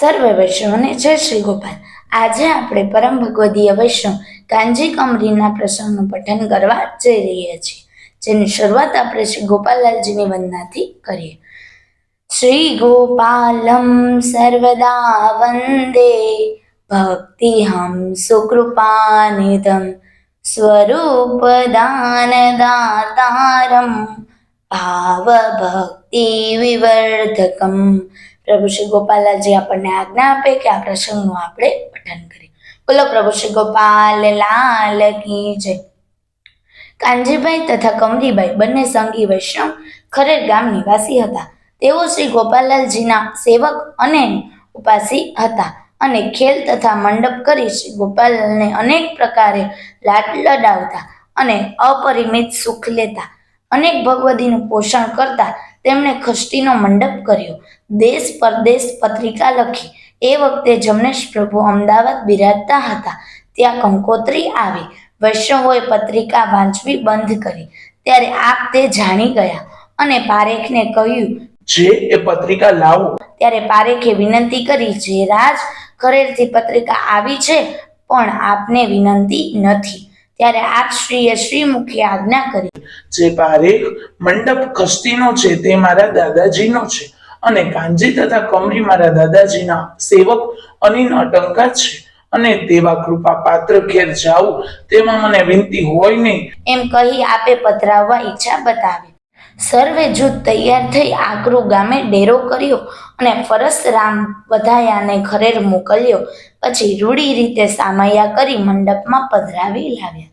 સર્વે વૈષ્ણવને જય શ્રી ગોપાલ. આજે આપણે પરમ ભગવદીય વૈષ્ણવ કાંજી કમરીના પ્રસંગનું પઠન કરવા જઈ રહ્યા છીએ, જેની શરૂઆત આપણે શ્રી ગોપાલલાલજીની વંદનાથી કરીએ. શ્રી ગોપાલમ સર્વદા વંદે. ભક્તિ હમ સુકૃપાનિધમ. સ્વરૂપ દાનદાતારમ. ભાવભક્તિ વિવર્ધકમ. પ્રભુ શ્રી ગોપાલજી આપણને આજ્ઞા આપે કે આ પ્રસંગનું આપણે પઠન કરીએ. બોલો પ્રભુ શ્રી ગોપાલ, લાલ કી જય. કાનજીભાઈ તથા કમરીભાઈ બંને સંગી વૈષ્ણવ ખરેર ગામ નિવાસી હતા. તેઓ શ્રી ગોપાલલાલજીના સેવક અને ઉપાસી હતા અને ખેલ તથા મંડપ કરી શ્રી ગોપાલને અનેક પ્રકારે લાડ લડાવતા અને અપરિમિત સુખ લેતા અનેક ભગવદીનું પોષણ કરતા તેમણે ખષ્ટીનો મંડપ કર્યો. દેશ પરદેશ પત્રિકા લખી. એ વખતે જમનેશ પ્રભુ અમદાવાદ બિરાજતા હતા. ત્યાં કંકોત્રી આવી. વૈષ્ણવોએ પત્રિકા વાંચવી બંધ કરી. ત્યારે આપ તે જાણી ગયા. અને પારેખને કહ્યું જે એ પત્રિકા લાવો. ત્યારે પારેખે વિનંતી કરી જે રાજ ઘરેથી પત્રિકા આવી છે પણ આપને વિનંતી નથી. ત્યારે આપ શ્રીએ શ્રીમુખી આજ્ઞા કરી. જે પારેખ મંડપ કસ્તીનો છે તે મારા દાદાજીનો છે અને કાંજી તથા કમરી મારા દાદાજીના સેવક અનિન અટંકા છે અને તેવા કૃપા પાત્ર ઘેર જાઉં તેમાં મને વિનંતી હોય નહીં. એમ કહી આપે પધરાવવા ઈચ્છા બતાવી. સર્વે જૂથ તૈયાર થઈ આકરું ગામે ડેરો કર્યો અને ફરસરામ વધાયાને ખરેર મોકલ્યો. પછી રૂડી રીતે સામૈયા કરી મંડપમાં પધરાવી લાવ્યા.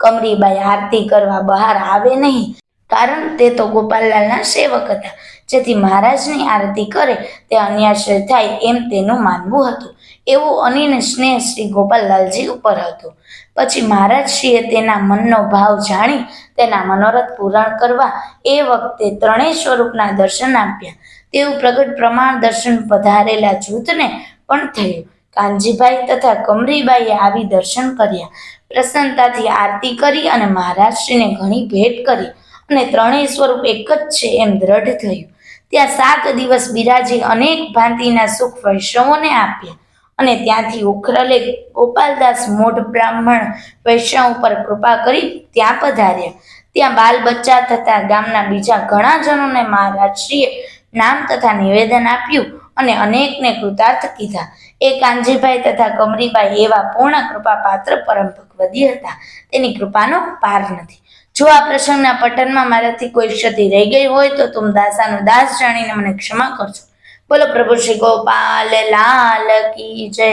કમરીબાઈ આરતી કરવા બહાર આવે નહીં. કારણ તે તો ગોપાલલાલના સેવક હતા. જેથી મહારાજની આરતી કરે, તે અન્યાશ્રય થાય એમ તેનું માનવું હતું. એવું અનિને સ્નેહ શ્રી ગોપાલલાલજી ઉપર હતો. પછી મહારાજશ્રીએ તેના મનનો ભાવ જાણી, તેના મનોરથ પૂરણ કરવા એ વખતે ત્રણેય સ્વરૂપના દર્શન આપ્યા. તેવું પ્રગટ પ્રમાણ દર્શન પધારેલા જૂથને પણ થયું. કાનજીભાઈ તથા કમરીબાઈએ આવી દર્શન કર્યા. પ્રસન્નતાથી આરતી કરી અને મહારાજશ્રીને ઘણી ભેટ કરી અને ત્રણેય સ્વરૂપ એક જ છે એમ દ્રઢ થયું. ત્યાં સાત દિવસ બિરાજી અનેક ભાંતિના સુખ વૈષ્ણવોને આપ્યા. અને ત્યાંથી ઉખરલે ગોપાલદાસ મોઢ બ્રાહ્મણ વૈષ્ણવ ઉપર કૃપા કરી ત્યાં પધાર્યા. ત્યાં બાલ બચ્ચા તથા ગામના બીજા ઘણા જનોને મહારાજશ્રીએ નામ તથા નિવેદન આપ્યું અને અનેકને કૃતાર્થ કીધા. એ કાનજીભાઈ તથા કમરીભાઈ એવા પૂર્ણ કૃપા પાત્ર પરમ ભગવદી હતા. તેની કૃપાનો પાર નથી. જો આ પ્રસંગના પઠનમાં મારાથી કોઈ ક્ષતિ રહી ગઈ હોય તો તું દાસાનો દાસ જાણીને મને ક્ષમા કરજો. બોલો પ્રભુ શ્રી ગોપાલ, લાલ કી જય.